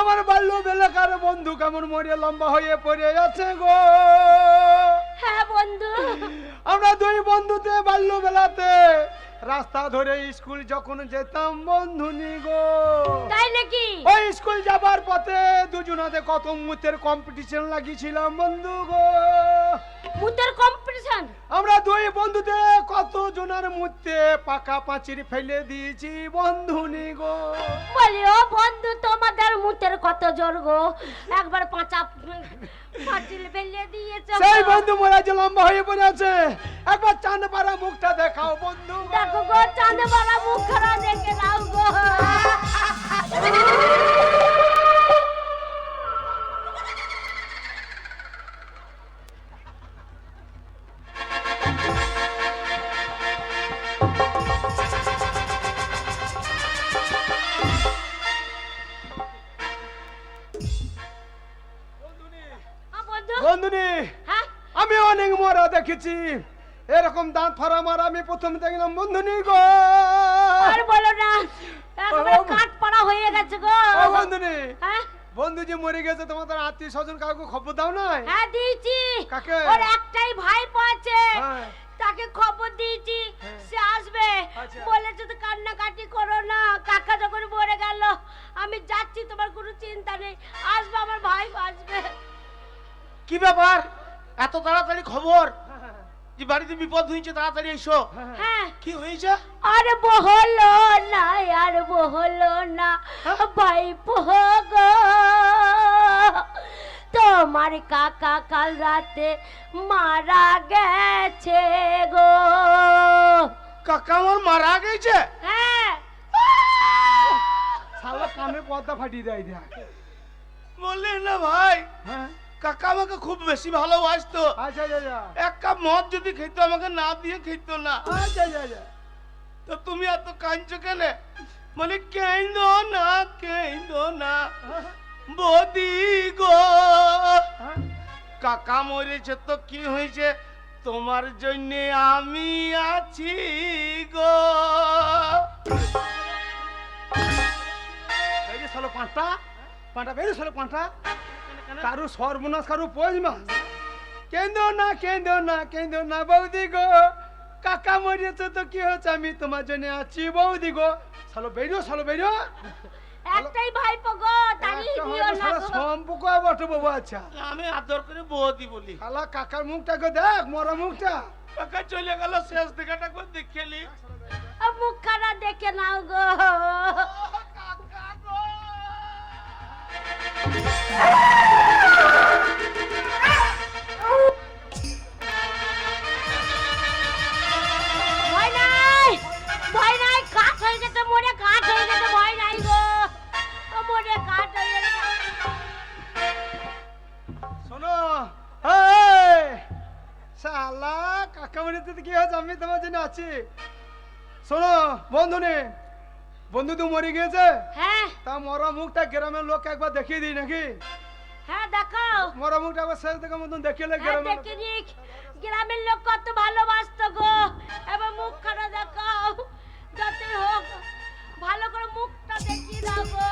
আমার বাল্য বেলাকার বন্ধু কেমন মরে লম্বা হয়ে পড়ে আছে গো? হ্যাঁ বন্ধু। আমরা দুই বন্ধুতে বাল্য বেলাতে রাস্তা ধরে স্কুল যখন যেতাম বন্ধুনি গো। তাই নাকি? ওই স্কুল যাবার পথে দুজনাতে কত মুতের কম্পিটিশন লাগিয়েছিলাম বন্ধু গো। মুতের কম্পিটিশন আমরা দুই বন্ধুতে কত জনের মধ্যে পাকা পাঁচির ফেলে দিয়েছি বন্ধুনি গো। বলি ও বন্ধু তোমাদের মুতের কত জোর গো? একবার পাঁচা সেই বন্ধু মরা যে লম্বা হয়ে পড়ে আছে একবার চাঁদ পাড়া মুখটা দেখাও বন্ধু। দেখো গো চাঁদবালা মুখ খারাপ দেখে নাও গো। বন্ধু হ্যাঁ? আমি অনেক মরা দেখেছি। এরকম দাঁত ফারা মারা আমি প্রথম দেখলাম বন্ধুনি গো। আর বলো না একবার ও, কাঠ হয়ে গেছে গো। ও বন্ধুনি হ্যাঁ? বন্ধু যে মরে গেছে তোমাদের আত্মীয় স্বজন কাউকে খবর দাও নাই? হ্যাঁ দিয়েছি। কাকে? ওর একটাই ভাই পাচ্ছে হ্যাঁ। তাকে খবর দিয়েছি। সে আসবে। আচ্ছা। বলেছে তো কান্নাকাটি করো না। কাকা যখন মরে গেল আমি যাচ্ছি তোমার কোনো চিন্তা নেই। আসবে আমার ভাই আসবে। কি ব্যাপার? এত তাড়াতাড়ি খবর? যে বাড়িতে বিপদ হয়েছে তাড়াতাড়ি এসো। হ্যাঁ। কি হয়েছে? আর বহলো না আর বহলো না ভাই গো। তোমার কাকা কাল রাতে মারা গেছে গো। কাকা আমার মারা গেছে? হ্যাঁ। শালা কানে পর্দা ফাটিয়ে দেয় বললেন না ভাই। হ্যাঁ? কাকা আমাকে খুব বেশি ভালোবাসতো। আচ্ছা আচ্ছা আচ্ছা। এক কাপ মদ যদি খেত আমাকে না দিয়ে খেত না। তো তুমি এত কাঁদছো কেন? মানে কেন্দ না কেন্দ না। বদি গো? কাকা মরেছে তো কি হয়েছে? তোমার জন্য আমি আছি গো। পাঁচটা পাঁচটা বেরিয়ে শালো পাঁচটা। কারু সর্বনাশ কারু পোজ মাস কেন্দ্র না কেন্দ্র না কেন্দ্র না বৌদি গো। কাকা মরিয়েছে তো কি হচ্ছে আমি তোমার জন্য আছি বৌদি গো। শালো বেরিও শালো বেরিও একটাই ভাই গো তাড়িয়ে একটা দিও না গো। সম্পর্ক বটে বাবু আচ্ছা। আমি আদর করে বৌদি বলি। শালা কাকার মুখটা গো দেখ মরা মুখটা। কাকা চলে গেল শেষ দেখাটা করে দেখেলি আর মুখ খারাপ দেখে নাও গো। আছি। শোনো বন্ধু নে বন্ধু তো মরে গিয়েছে। হ্যাঁ। তা মরা মুখটা গ্রামের লোক একবার দেখিয়ে দিই নাকি? হ্যাঁ দেখাও মরা মুখটা একবার শেষ দেখার মতন দেখিয়ে হ্যাঁ গ্রামের গ্রামের লোক কত ভালোবাসতো গো। এবার মুখ খানা দেখাও যতই হোক ভালো করে মুখটা দেখিয়ে দাও গো।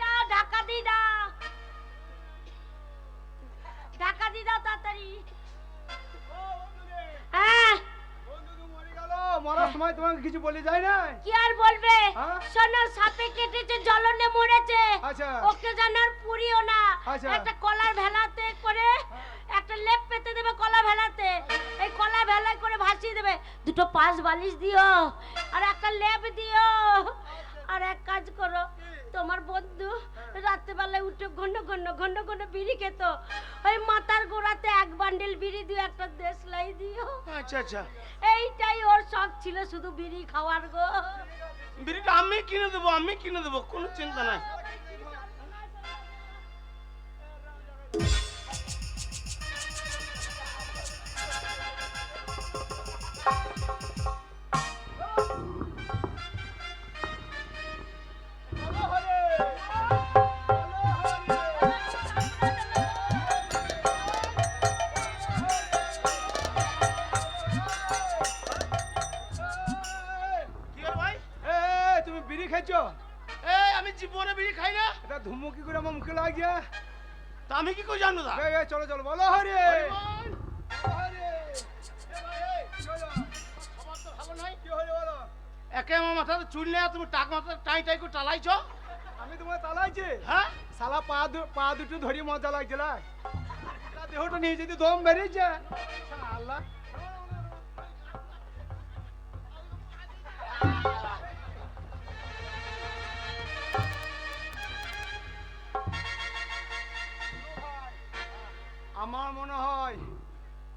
ঢাকা ঢাকা তাড়াতাড়ি। হ্যাঁ। বন্ধু তো মরে গেল মরার সময় তোমাকে কিছু বলে যায় না কি আর বলবে? হ্যাঁ? শোনো সাপে কেটেছে জলনে মরেছে। আচ্ছা। ওকে জানার পুরিও না। আচ্ছা। একটা কলার ভেলাতে করে একটা লেপ পেতে দেবে কলা ভেলাতে। এই কলা ভেলায় করে ভাসিয়ে দেবে। দুটো পাঁচ বালিশ দিও আর একটা লেপ দিও। আর এক কাজ করো তোমার বন্ধু রাত্রেবেলায় উঠে ঘন ঘন ঘন ঘন বিড়ি খেত। ওই মাথার গোড়াতে এক বান্ডেল বিড়ি দিও একটা দেশলাই দিও। আচ্ছা আচ্ছা। এইটাই ওর শখ ছিল শুধু বিড়ি খাওয়ার গো। বিড়িটা আমি কিনে দেবো আমি কিনে দেবো কোনো চিন্তা নাই। লাগছে তা আমি কি করে জানব দা চলো চলো বলো হরে। নয়। একে আমার মাথাতে চুল আর তুমি টাক মাথা টাই টাই করে টালাইছ আমি তোমার তালাইছি হ্যাঁ? সালা পা পা দুটো ধরি মজা লাগছে না দেহটা নিয়ে যদি দম বেরিয়েছে? আল্লাহ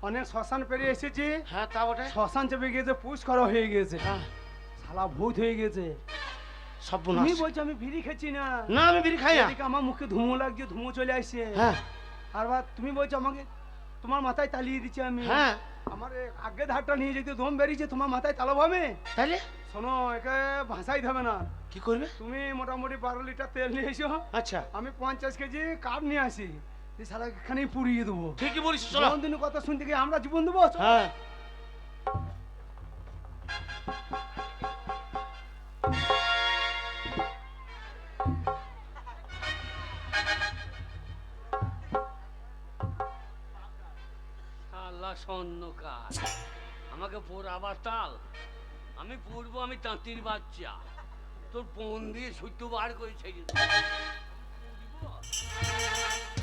অনেক শ্মশান পেরিয়ে এসেছি। হ্যাঁ তা বটে। শ্মশান চেপে গিয়েছে পুষ করা হয়ে গিয়েছে। হ্যাঁ। শালা ভূত হয়ে গেছে সব তুমি বলছো আমি ভিড়ি খেছি না। না আমি বিড়ি খাই না। আমার মুখে ধুমো লাগছে ধুমো চলে আসছে। হ্যাঁ। আর বা তুমি বলছো আমাকে তোমার মাথায় তালিয়ে দিচ্ছি আমি। হ্যাঁ। আমার আগে ধারটা নিয়ে যেতে দম বেরিয়েছে তোমার মাথায় তালো ভাবে তাইলে? শোনো একে ভাসাই হবে না। কি করবে? তুমি মোটামুটি বারো লিটার তেল নিয়ে এসো। আচ্ছা। আমি পঞ্চাশ কেজি কাঠ নিয়ে আসি। সারা এখানেই পুড়িয়ে দেবো। ঠিকই বলিস চলো। দিন কথা শুনতে গিয়ে আমরা জীবন দেবো? হ্যাঁ। স্বর্ণকার আমাকে পোর আবার তাল আমি পড়ব আমি তাঁতির বাচ্চা। তোর পন দিয়ে সত্য বার করে ছেড়ে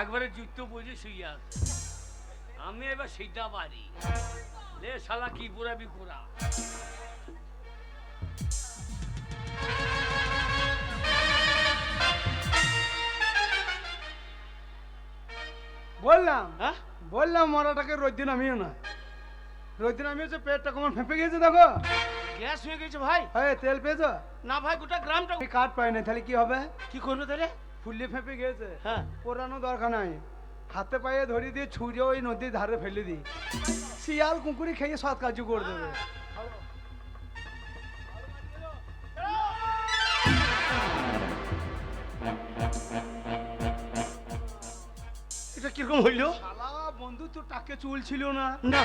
একবারে যুক্ত বুঝে শুয়ে আছে। আমি এবার সেইটা পারি লে শালা কি পুরাবি পুরা বললাম হ্যাঁ? বললাম মরাটাকে রোদ্দিন আমিও না রোদ্দিন আমি হচ্ছে পেটটা কেমন ফেঁপে গেছে দেখো। গ্যাস হয়ে গেছে ভাই। হ্যাঁ তেল পেয়েছ? না ভাই গোটা গ্রামটা কাঠ পাই না তাহলে কি হবে? কি করবে তাহলে? ফুললে ফেঁপে গেছে হ্যাঁ। পোড়ানো দরকার নাই। হাতে পায়ে ধরে দিয়ে ছুঁড়ে ওই নদীর ধারে ফেলে দিই। শিয়াল কুকুরি খেয়ে সৎ কাজ করে দেবে। এটা কীরকম হইল? বন্ধু তোর টাকে চুল ছিল না। না।